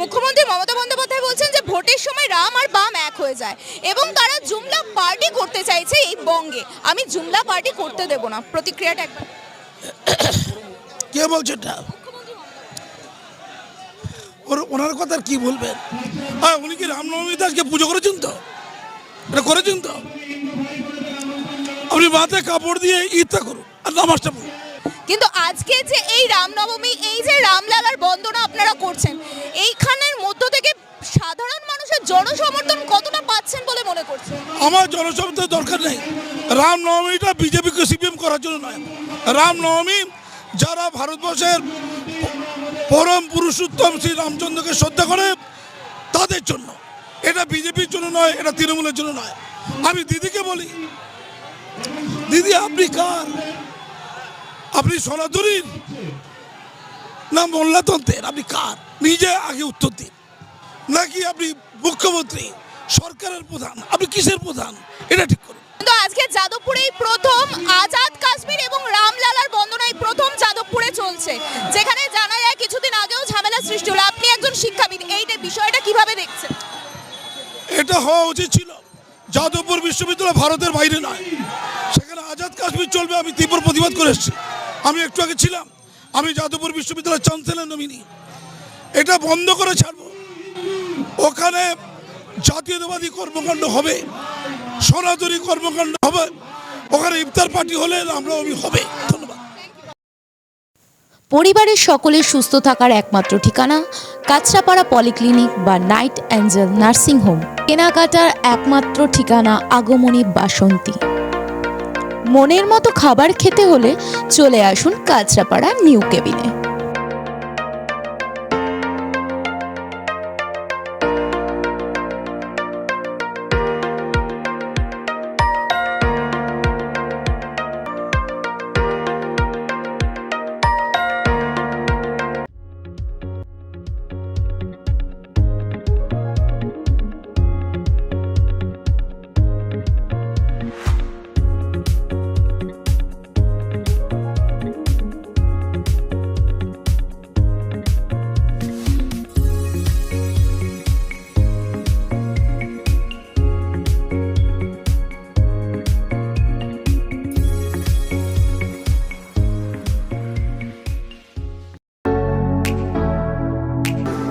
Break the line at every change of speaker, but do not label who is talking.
মুখ্যমন্ত্রী মমতা বন্দ্যোপাধ্যায় বলছেন যে ভোটের সময় রাম আর বাম এক হয়ে যায় এবং তারা জুমলা পার্টি করতে চাইছে এই বঙ্গে। আমি জুমলা পার্টি করতে দেব না প্রতিক্রিয়াটা একবার।
কে বলছে এটা? ওর ওনার কথা কি বলবেন হ্যাঁ উনি কি রামনবমীতে আজকে পুজো করেছেন তো? এটা করেছেন তো? আপনি মাথায় কাপড় দিয়ে ঈদটা করুন আর নামাজটা পড়ুন।
কিন্তু আজকে যে এই রামনবমী এই যে রামলালার বন্দনা আপনারা করছেন এইখানের জনসমর্থন কতটা পাচ্ছেন বলে মনে করছেন?
আমার জনসংখ্যার দরকার নেই। রামনবমীটা বিজেপিকে সিপিএম করার জন্য নয়। রামনবমী যারা ভারতবর্ষের পরম পুরুষোত্তম শ্রী রামচন্দ্রকে শ্রদ্ধা করে, তাদের জন্য। এটা বিজেপির জন্য নয়, এটা তৃণমূলের জন্য নয়। আমি দিদিকে বলি, দিদি আপনি কার? আপনি সনাতনীর না মোল্লাতন্ত্রের? আপনি কার? নিজে আগে উত্তর দিন। নাকি আপনি মুখ্যমন্ত্রী সরকারের প্রধান? আপনি কিসের প্রধান? এটা ঠিক করুন।
কিন্তু আজকে যাদবপুরেই প্রথম আজাদ কাশ্মীর এবং রামলালার বন্দনাই প্রথম যাদবপুরে চলছে যেখানে জানা যায় কিছুদিন আগেও ঝামেলা সৃষ্টি হলো। আপনি একজন শিক্ষাবিদ এইটা বিষয়টা কীভাবে দেখছেন?
এটা হওয়া উচিত ছিল। যাদবপুর বিশ্ববিদ্যালয় ভারতের বাইরে নয়। সেখানে আজাদ কাশ্মীর চলবে আমি তীব্র প্রতিবাদ করে এসেছি। আমি একটু আগে ছিলাম। আমি যাদবপুর বিশ্ববিদ্যালয়ের চ্যান্সেলর নমিনি। এটা বন্ধ করে ছাড়বো। ওখানে জাতীয়তাবাদী কর্মকাণ্ড হবে, সনাতনী কর্মকাণ্ড হবে, ওখানে ইফতার পার্টি হলে রামনবমী হবে। ধন্যবাদ।
পরিবারের সকলের সুস্থ থাকার একমাত্র ঠিকানা কাঁচরাপাড়া পলিক্লিনিক বা নাইট অ্যাঞ্জেল নার্সিং হোম। কেনাকাটার একমাত্র ঠিকানা আগমনী বাসন্তী। মনের মতো খাবার খেতে হলে চলে আসুন কাঁচরাপাড়া নিউ কেবিনে।